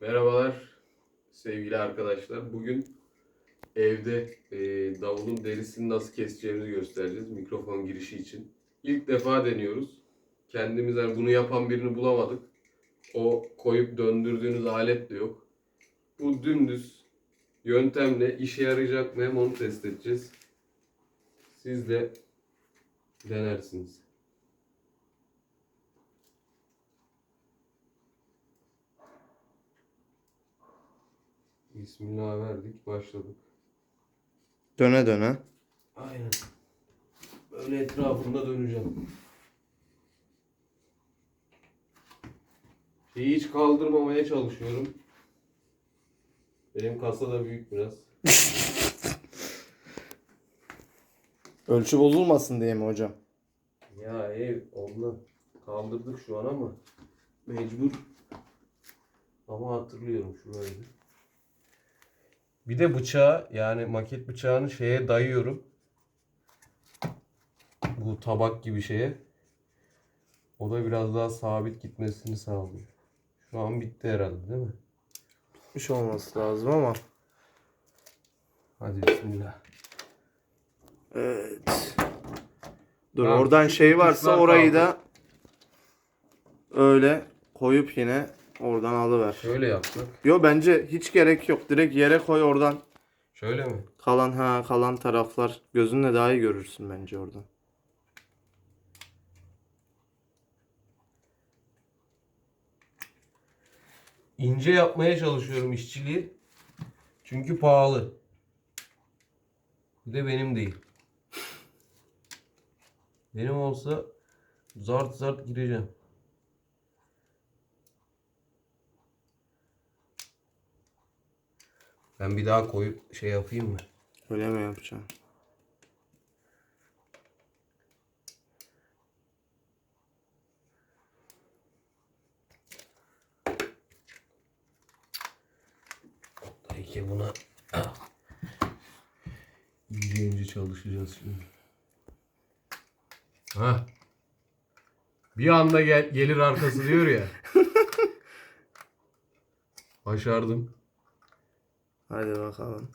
Merhabalar sevgili arkadaşlar. Bugün evde e, davulun derisini nasıl keseceğimizi göstereceğiz mikrofon girişi için. İlk defa deniyoruz. Kendimiz yani bunu yapan birini bulamadık. O koyup döndürdüğünüz alet de yok. Bu dümdüz yöntemle işe yarayacak mı onu test edeceğiz. Siz de denersiniz. Bismillah verdik, başladık. Döne döne. Aynen. Böyle etrafında döneceğim. Şeyi hiç kaldırmamaya çalışıyorum. Benim kasa da büyük biraz. Ölçü bozulmasın diye mi hocam? Ya ev onunla kaldırdık şu an ama mecbur. Ama hatırlıyorum şurayı. Bir de bıçağı yani maket bıçağını şeye dayıyorum. Bu tabak gibi şeye. O da biraz daha sabit gitmesini sağlıyor. Şu an bitti herhalde değil mi? Şey olması lazım ama. Hadi bismillah. Evet. Dur Tamam, oradan şey varsa orayı kaldı. da öyle koyup yine oradan alıver. Şöyle yapsak. Yo bence hiç gerek yok. Direkt yere koy oradan. Şöyle mi? Kalan ha kalan taraflar gözünle daha iyi görürsün bence oradan. İnce yapmaya çalışıyorum işçiliği. Çünkü pahalı. Bir de benim değil. Benim olsa zart zart gireceğim. Ben bir daha koyup şey yapayım mı? Öyle mi yapacağım? Peki buna ince ince çalışacağız şimdi. Ha. Bir anda gel, gelir arkası diyor ya. Başardım. Hadi bakalım.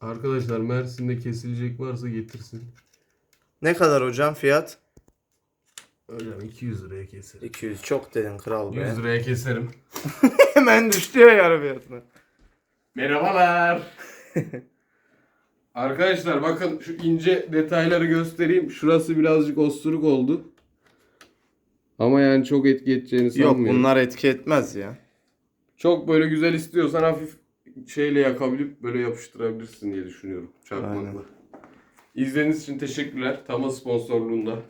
Arkadaşlar Mersin'de kesilecek varsa getirsin. Ne kadar hocam fiyat? Hocam 200 liraya keserim. 200 çok dedin kral be. 100 liraya keserim. Hemen düştü ya yarı fiyatına. Merhabalar. Arkadaşlar bakın şu ince detayları göstereyim. Şurası birazcık osturuk oldu. Ama yani çok etki edeceğini Yok sanmıyorum. bunlar etki etmez ya. Çok böyle güzel istiyorsan hafif şeyle yakabilip böyle yapıştırabilirsin diye düşünüyorum. Çakmakla. Aynen. İzlediğiniz için teşekkürler. Tama sponsorluğunda.